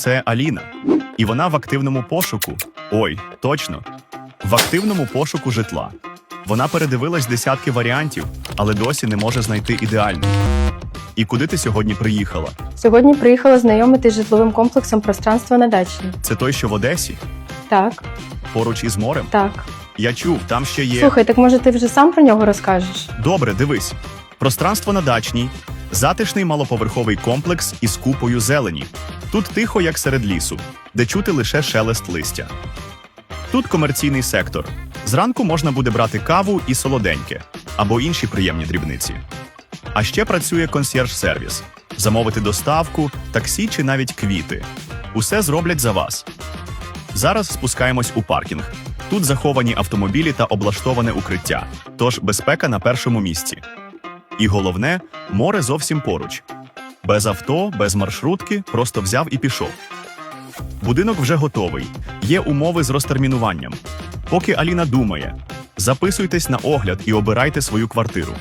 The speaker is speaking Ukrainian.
Це Аліна. І вона в активному пошуку. Ой, точно. В активному пошуку житла. Вона передивилась десятки варіантів, але досі не може знайти ідеальний. І куди ти сьогодні приїхала? Сьогодні приїхала знайомитись з житловим комплексом пространство на Дачній. Це той, що в Одесі, Так, поруч із морем? так. Я чув, там ще є. Слухай, так може ти вже сам про нього розкажеш? Добре, дивись. Пространство на дачній, затишний малоповерховий комплекс із купою зелені. Тут тихо, як серед лісу, де чути лише шелест листя. Тут комерційний сектор. Зранку можна буде брати каву і солоденьке або інші приємні дрібниці. А ще працює консьєрж-сервіс. Замовити доставку, таксі чи навіть квіти. Усе зроблять за вас. Зараз спускаємось у паркінг. Тут заховані автомобілі та облаштоване укриття, тож безпека на першому місці. І головне, море зовсім поруч. Без авто, без маршрутки, просто взяв і пішов. Будинок вже готовий. Є умови з розтермінуванням. Поки Аліна думає, записуйтесь на огляд і обирайте свою квартиру.